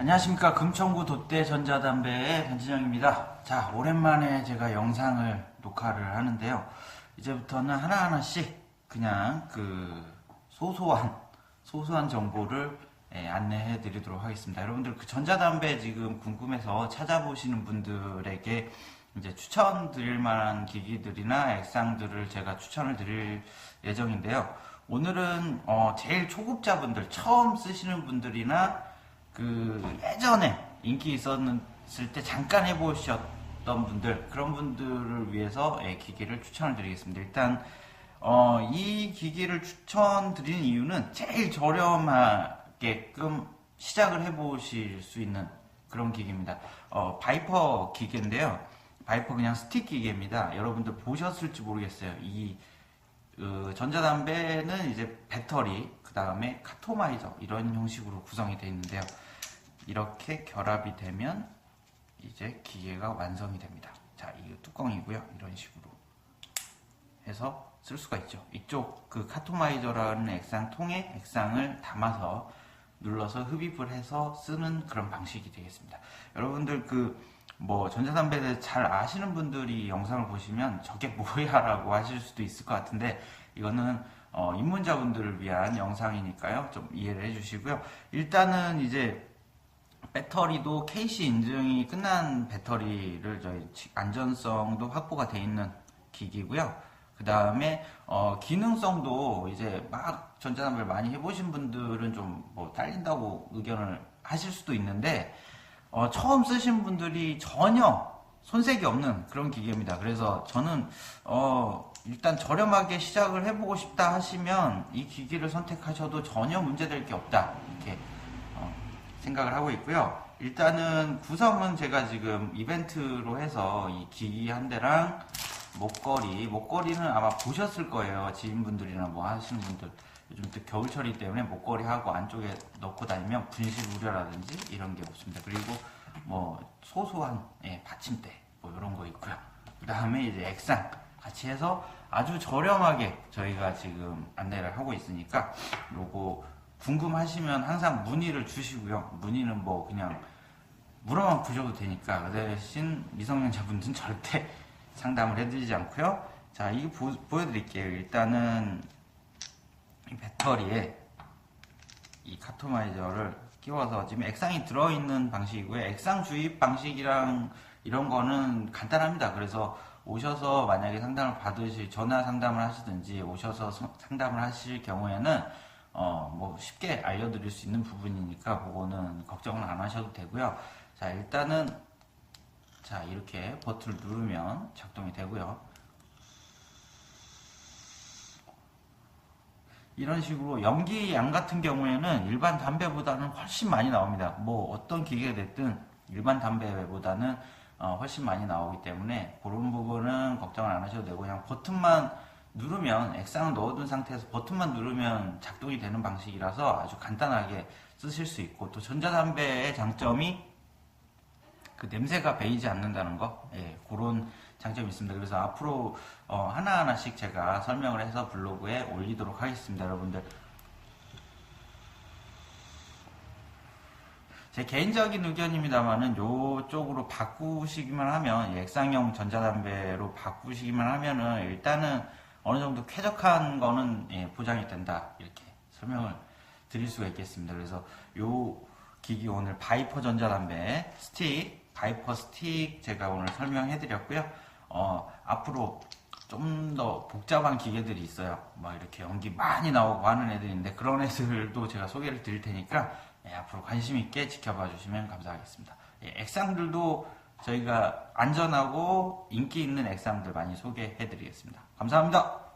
안녕하십니까 금천구 돛대 전자담배의 변진영입니다. 자 오랜만에 제가 영상을 녹화를 하는데요. 이제부터는 하나하나씩 그냥 그 소소한 소소한 정보를 예, 안내해 드리도록 하겠습니다. 여러분들 그 전자담배 지금 궁금해서 찾아보시는 분들에게 이제 추천 드릴 만한 기기들이나 액상들을 제가 추천을 드릴 예정인데요. 오늘은 어, 제일 초급자분들 처음 쓰시는 분들이나 그 예전에 인기 있었을 때 잠깐 해보셨던 분들 그런 분들을 위해서 예, 기기를 추천을 드리겠습니다. 일단 어, 이 기기를 추천드리는 이유는 제일 저렴하게끔 시작을 해보실 수 있는 그런 기기입니다. 어, 바이퍼 기계인데요. 바이퍼 그냥 스틱 기계입니다. 여러분들 보셨을지 모르겠어요. 이 그 전자담배는 이제 배터리, 그 다음에 카토마이저 이런 형식으로 구성이 되어 있는데요. 이렇게 결합이 되면 이제 기계가 완성이 됩니다. 자, 이 뚜껑이고요. 이런 식으로 해서 쓸 수가 있죠. 이쪽 그 카토마이저라는 액상 통에 액상을 담아서 눌러서 흡입을 해서 쓰는 그런 방식이 되겠습니다. 여러분들 그 뭐 전자담배를 잘 아시는 분들이 영상을 보시면 저게 뭐야라고 하실 수도 있을 것 같은데 이거는 어, 입문자분들을 위한 영상이니까요. 좀 이해를 해주시고요. 일단은 이제 배터리도 KC 인증이 끝난 배터리를 저희 치- 안전성도 확보가 돼 있는 기기고요. 그 다음에 어, 기능성도 이제 막 전자담배를 많이 해보신 분들은 좀 뭐 딸린다고 의견을 하실 수도 있는데 어, 처음 쓰신 분들이 전혀 손색이 없는 그런 기계입니다. 그래서 저는 어, 일단 저렴하게 시작을 해보고 싶다 하시면 이 기기를 선택하셔도 전혀 문제될 게 없다 이렇게 어, 생각을 하고 있고요. 일단은 구성은 제가 지금 이벤트로 해서 이 기기 한 대랑 목걸이, 목걸이는 아마 보셨을 거예요. 지인분들이나 뭐 하시는 분들. 요즘 또 겨울철이기 때문에 목걸이 하고 안쪽에 넣고 다니면 분실 우려라든지 이런 게 없습니다. 그리고 뭐 소소한 예, 받침대 뭐 이런 거 있고요. 그 다음에 이제 액상 같이 해서 아주 저렴하게 저희가 지금 안내를 하고 있으니까 요거 궁금하시면 항상 문의를 주시고요. 문의는 뭐 그냥 물어만 보셔도 되니까 그 대신 미성년자분들은 절대 상담을 해드리지 않고요. 자, 이거 보, 보여드릴게요. 일단은 이 배터리에 이 카토마이저를 끼워서 지금 액상이 들어있는 방식이고요. 액상 주입 방식이랑 이런 거는 간단합니다. 그래서 오셔서 만약에 상담을 받으실 전화 상담을 하시든지 오셔서 서- 상담을 하실 경우에는 어 뭐 쉽게 알려드릴 수 있는 부분이니까 그거는 걱정을 안 하셔도 되고요. 자 일단은 자 이렇게 버튼을 누르면 작동이 되고요. 이런 식으로 염기 양 같은 경우에는 일반 담배보다는 훨씬 많이 나옵니다. 뭐 어떤 기계가 됐든 일반 담배보다는 어, 훨씬 많이 나오기 때문에 그런 부분은 걱정을 안 하셔도 되고 그냥 버튼만 누르면 액상을 넣어둔 상태에서 버튼만 누르면 작동이 되는 방식이라서 아주 간단하게 쓰실 수 있고 또 전자담배의 장점이 그 냄새가 배이지 않는다는 거, 예, 그런 장점이 있습니다. 그래서 앞으로 어, 하나하나씩 제가 설명을 해서 블로그에 올리도록 하겠습니다, 여러분들. 제 개인적인 의견입니다만은 요쪽으로 바꾸시기만 하면 이 액상형 전자담배로 바꾸시기만 하면은 일단은 어느 정도 쾌적한 거는 예, 보장이 된다 이렇게 설명을 드릴 수가 있겠습니다. 그래서 요 기기 오늘 바이퍼 전자담배 스틱 바이퍼 스틱 제가 오늘 설명해 드렸고요. 어, 앞으로 좀 더 복잡한 기계들이 있어요. 막 이렇게 연기 많이 나오고 하는 애들이 있는데 그런 애들도 제가 소개를 드릴 테니까 예, 앞으로 관심 있게 지켜봐 주시면 감사하겠습니다. 예, 액상들도 저희가 안전하고 인기 있는 액상들 많이 소개해 드리겠습니다. 감사합니다.